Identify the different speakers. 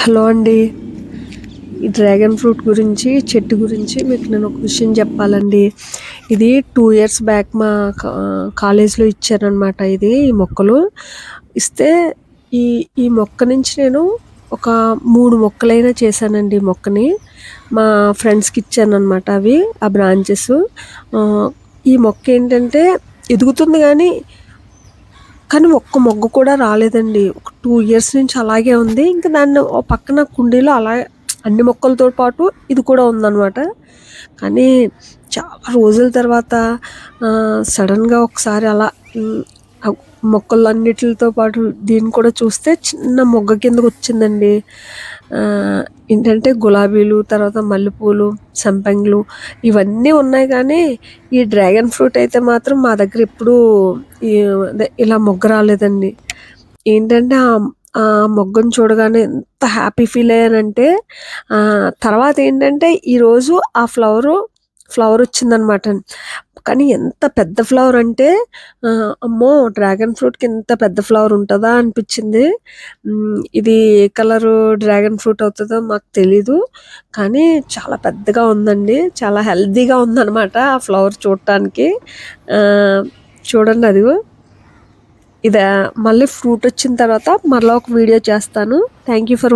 Speaker 1: Hello అండి. ఈ dragon fruit గురించి చెట్టు గురించి మీకు నేను ఒక విషయం చెప్పాలండి. ఇది టూ ఇయర్స్ బ్యాక్ మా కాలేజీలో ఇచ్చారనమాట ఇది ఈ మొక్కలు. ఇస్తే ఈ ఈ మొక్క నుంచి నేను ఒక మూడు మొక్కలైనా చేశానండి ఈ మొక్కని. మా ఫ్రెండ్స్కి ఇచ్చాను అనమాట అవి ఆ బ్రాంచెస్ ఈ మొక్క ఏంటంటే ఎదుగుతుంది కానీ కానీ ఒక్క మొగ్గ కూడా రాలేదండి. ఒక టూ ఇయర్స్ నుంచి అలాగే ఉంది. ఇంకా దాన్ని ఓ పక్కన కుండీలో అలా అన్ని మొక్కలతో పాటు ఇది కూడా ఉందన్నమాట. కానీ చాలా రోజుల తర్వాత సడన్గా ఒకసారి అలా మొక్కలన్నిటితో పాటు దీన్ని కూడా చూస్తే చిన్న మొగ్గ కిందకు వచ్చిందండి. ఏంటంటే గులాబీలు తర్వాత మల్లెపూలు సంపంగులు ఇవన్నీ ఉన్నాయి కానీ ఈ డ్రాగన్ ఫ్రూట్ అయితే మాత్రం మా దగ్గర ఎప్పుడూ అదే ఇలా మొగ్గ రాలేదండి. ఏంటంటే ఆ- మొగ్గను చూడగానే ఎంత హ్యాపీ ఫీల్ అయ్యానంటే తర్వాత ఏంటంటే ఈరోజు ఆ ఫ్లవరు ఫ్లవర్ వచ్చిందనమాట కానీ ఎంత పెద్ద ఫ్లవర్ అంటే అమ్మో డ్రాగన్ ఫ్రూట్కి ఎంత పెద్ద ఫ్లవర్ ఉంటుందా అనిపించింది. ఇది ఏ కలరు డ్రాగన్ ఫ్రూట్ అవుతుందో మాకు తెలీదు. కానీ చాలా పెద్దగా ఉందండి. చాలా హెల్తీగా ఉందన్నమాట ఆ ఫ్లవర్ చూడటానికి. చూడండి అది. ఇదే. మళ్ళీ ఫ్రూట్ వచ్చిన తర్వాత మళ్ళీ ఒక వీడియో చేస్తాను. Thank you for